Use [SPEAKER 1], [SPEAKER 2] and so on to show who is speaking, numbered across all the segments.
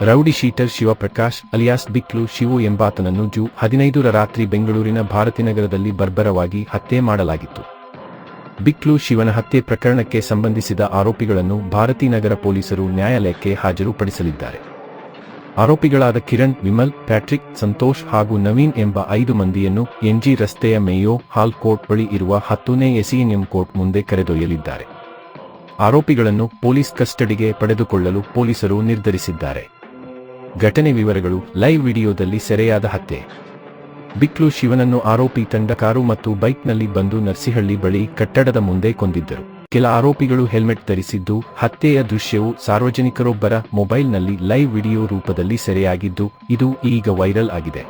[SPEAKER 1] Rowdy sheeter Shivaprakash alias Biklu Shivu ಎಂಬಾತನನ್ನು ಜೂ ಹದಿನೈದರ ರಾತ್ರಿ ಬೆಂಗಳೂರಿನ ಭಾರತಿನಗರದಲ್ಲಿ ಬರ್ಬರವಾಗಿ ಹತ್ಯೆ ಮಾಡಲಾಗಿತ್ತು. ಬಿಕ್ಲು ಶಿವನ ಹತ್ಯೆ ಪ್ರಕರಣಕ್ಕೆ ಸಂಬಂಧಿಸಿದ ಆರೋಪಿಗಳನ್ನು ಭಾರತೀನಗರ ಪೊಲೀಸರು ನ್ಯಾಯಾಲಯಕ್ಕೆ ಹಾಜರುಪಡಿಸಲಿದ್ದಾರೆ. ಆರೋಪಿಗಳಾದ ಕಿರಣ್, ವಿಮಲ್, ಪ್ಯಾಟ್ರಿಕ್, ಸಂತೋಷ್ ಹಾಗೂ ನವೀನ್ ಎಂಬ ಐದು ಮಂದಿಯನ್ನು ಎನ್ಜಿ ರಸ್ತೆಯ ಮೇಯೋ ಹಾಲ್ ಕೋರ್ಟ್ ಬಳಿ ಇರುವ ಹತ್ತನೇ ಎಸಿಎನ್ಎಂ ಕೋರ್ಟ್ ಮುಂದೆ ಕರೆದೊಯ್ಯಲಿದ್ದಾರೆ. ಆರೋಪಿಗಳನ್ನು ಪೊಲೀಸ್ ಕಸ್ಟಡಿಗೆ ಪಡೆದುಕೊಳ್ಳಲು ಪೊಲೀಸರು ನಿರ್ಧರಿಸಿದ್ದಾರೆ. ಘಟನೆ ವಿವರಗಳು ಲೈವ್ ವಿಡಿಯೋದಲ್ಲಿ ಸೆರೆಯಾದ ಹತ್ಯೆ. ಬಿಕ್ಲು ಶಿವನನ್ನು ಆರೋಪಿ ತಂಡ ಕಾರು ಮತ್ತು ಬೈಕ್ನಲ್ಲಿ ಬಂದು ನರ್ಸಿಹಳ್ಳಿ ಬಳಿ ಕಟ್ಟಡದ ಮುಂದೆ ಕೊಂದಿದ್ದರು. ಕೆಲ ಆರೋಪಿಗಳು ಹೆಲ್ಮೆಟ್ ಧರಿಸಿದ್ದು, ಹತ್ಯೆಯ ದೃಶ್ಯವು ಸಾರ್ವಜನಿಕರೊಬ್ಬರ ಮೊಬೈಲ್ನಲ್ಲಿ ಲೈವ್ ವಿಡಿಯೋ ರೂಪದಲ್ಲಿ ಸೆರೆಯಾಗಿದ್ದು, ಇದು ಈಗ ವೈರಲ್ ಆಗಿದೆ.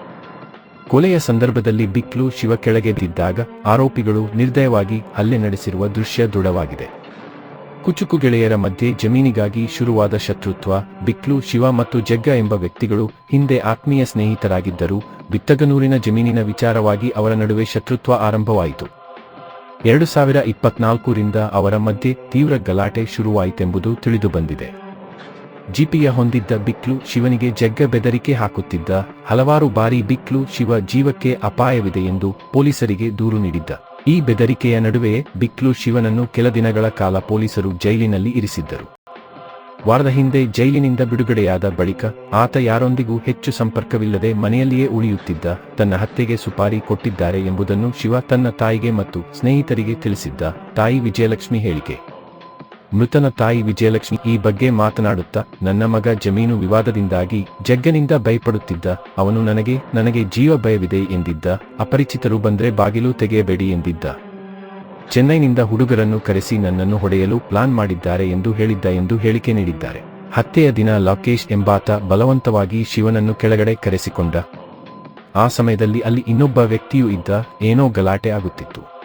[SPEAKER 1] ಕೊಲೆಯ ಸಂದರ್ಭದಲ್ಲಿ ಬಿಕ್ಲು ಶಿವ ಕೆಳಗೆ ಬಿದ್ದಾಗ ಆರೋಪಿಗಳು ನಿರ್ದಯವಾಗಿ ಹಲ್ಲೆ ನಡೆಸಿರುವ ದೃಶ್ಯ ದೃಢವಾಗಿದೆ. ಕುಚುಕು ಗೆಳೆಯರ ಮಧ್ಯೆ ಜಮೀನಿಗಾಗಿ ಶುರುವಾದ ಶತ್ರುತ್ವ, ಬಿಕ್ಲು, ಶಿವ ಮತ್ತು ಜಗ್ಗ ಎಂಬ ವ್ಯಕ್ತಿಗಳು ಹಿಂದೆ ಆತ್ಮೀಯ ಸ್ನೇಹಿತರಾಗಿದ್ದರು ಬಿತ್ತಗನೂರಿನ ಜಮೀನಿನ ವಿಚಾರವಾಗಿ ಅವರ ನಡುವೆ ಶತ್ರುತ್ವ ಆರಂಭವಾಯಿತು. ಎರಡು ಸಾವಿರ ಇಪ್ಪತ್ನಾಲ್ಕರಿಂದ ಅವರ ಮಧ್ಯೆ ತೀವ್ರ ಗಲಾಟೆ ಶುರುವಾಯಿತೆಂಬುದು ತಿಳಿದುಬಂದಿದೆ. ಜಿಪಿಯ ಹೊಂದಿದ್ದ ಬಿಕ್ಲು ಶಿವನಿಗೆ ಜಗ್ಗ ಬೆದರಿಕೆ ಹಾಕುತ್ತಿದ್ದ, ಹಲವಾರು ಬಾರಿ ಬಿಕ್ಲು ಶಿವ ಜೀವಕ್ಕೆ ಅಪಾಯವಿದೆ ಎಂದು ಪೊಲೀಸರಿಗೆ ದೂರು ನೀಡಿದ್ದ. ಈ ಬೆದರಿಕೆಯ ನಡುವೆ ಬಿಕ್ಲು ಶಿವನನ್ನು ಕೆಲ ದಿನಗಳ ಕಾಲ ಪೊಲೀಸರು ಜೈಲಿನಲ್ಲಿ ಇರಿಸಿದ್ದರು. ವಾರದ ಹಿಂದೆ ಜೈಲಿನಿಂದ ಬಿಡುಗಡೆಯಾದ ಬಳಿಕ ಆತ ಯಾರೊಂದಿಗೂ ಹೆಚ್ಚು ಸಂಪರ್ಕವಿಲ್ಲದೆ ಮನೆಯಲ್ಲಿಯೇ ಉಳಿಯುತ್ತಿದ್ದ ತನ್ನ ಹತ್ಯೆಗೆ ಸುಪಾರಿ ಕೊಟ್ಟಿದ್ದಾರೆ ಎಂಬುದನ್ನು ಶಿವ ತನ್ನ ತಾಯಿಗೆ ಮತ್ತು ಸ್ನೇಹಿತರಿಗೆ ತಿಳಿಸಿದ್ದ ತಾಯಿ ವಿಜಯಲಕ್ಷ್ಮಿ ಹೇಳಿಕೆ. ಮೃತನ ತಾಯಿ ವಿಜಯಲಕ್ಷ್ಮಿ ಈ ಬಗ್ಗೆ ಮಾತನಾಡುತ್ತಾ, ನನ್ನ ಮಗ ಜಮೀನು ವಿವಾದದಿಂದಾಗಿ ಜಗ್ಗನಿಂದ ಭಯಪಡುತ್ತಿದ್ದ, ಅವನು ನನಗೆ ನನಗೆ ಜೀವ ಭಯವಿದೆ ಎಂದಿದ್ದ, ಅಪರಿಚಿತರು ಬಂದ್ರೆ ಬಾಗಿಲು ತೆಗೆಯಬೇಡಿ ಎಂದಿದ್ದ. ಚೆನ್ನೈನಿಂದ ಹುಡುಗರನ್ನು ಕರೆಸಿ ನನ್ನನ್ನು ಹೊಡೆಯಲು ಪ್ಲಾನ್ ಮಾಡಿದ್ದಾರೆ ಎಂದು ಹೇಳಿದ್ದ ಎಂದು ಹೇಳಿಕೆ ನೀಡಿದ್ದಾರೆ. ಹತ್ಯೆಯ ದಿನ ಲೋಕೇಶ್ ಎಂಬಾತ ಬಲವಂತವಾಗಿ ಶಿವನನ್ನು ಕೆಳಗಡೆ ಕರೆಸಿಕೊಂಡ. ಆ ಸಮಯದಲ್ಲಿ ಅಲ್ಲಿ ಇನ್ನೊಬ್ಬ ವ್ಯಕ್ತಿಯೂ ಇದ್ದ, ಏನೋ ಗಲಾಟೆ ಆಗುತ್ತಿತ್ತು.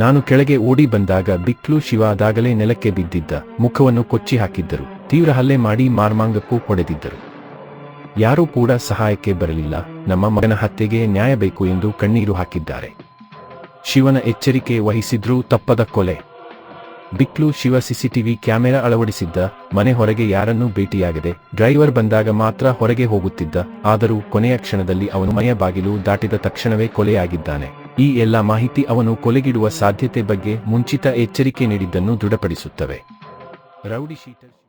[SPEAKER 1] ನಾನು ಕೆಳಗೆ ಓಡಿ ಬಂದಾಗ ಬಿಕ್ಲು ಶಿವ ಅದಾಗಲೇ ನೆಲಕ್ಕೆ ಬಿದ್ದಿದ್ದ, ಮುಖವನ್ನು ಕೊಚ್ಚಿ ಹಾಕಿದ್ದರು, ತೀವ್ರ ಹಲ್ಲೆ ಮಾಡಿ ಮಾರ್ಮಾಂಗಕ್ಕೂ ಹೊಡೆದಿದ್ದರು. ಯಾರೂ ಕೂಡ ಸಹಾಯಕ್ಕೆ ಬರಲಿಲ್ಲ, ನಮ್ಮ ಮಗನ ಹತ್ಯೆಗೆ ನ್ಯಾಯ ಬೇಕು ಎಂದು ಕಣ್ಣೀರು ಹಾಕಿದ್ದಾರೆ. ಶಿವನ ಎಚ್ಚರಿಕೆ ವಹಿಸಿದ್ರೂ ತಪ್ಪದ ಕೊಲೆ. ಬಿಕ್ಲು ಶಿವ ಸಿಸಿಟಿವಿ ಕ್ಯಾಮೆರಾ ಅಳವಡಿಸಿದ್ದ, ಮನೆ ಹೊರಗೆ ಯಾರನ್ನೂ ಭೇಟಿಯಾಗದೆ, ಡ್ರೈವರ್ ಬಂದಾಗ ಮಾತ್ರ ಹೊರಗೆ ಹೋಗುತ್ತಿದ್ದ, ಆದರೂ ಕೊನೆಯ ಕ್ಷಣದಲ್ಲಿ ಅವನು ಮನೆಯ ಬಾಗಿಲು ದಾಟಿದ ತಕ್ಷಣವೇ ಕೊಲೆಯಾಗಿದ್ದಾನೆ. ಈ ಎಲ್ಲ ಮಾಹಿತಿ ಅವನು ಕೊಲೆಗಿಡುವ ಸಾಧ್ಯತೆ ಬಗ್ಗೆ ಮುಂಚಿತ ಎಚ್ಚರಿಕೆ ನೀಡಿದ್ದನ್ನು ದೃಢಪಡಿಸುತ್ತವೆ. Rowdy sheeter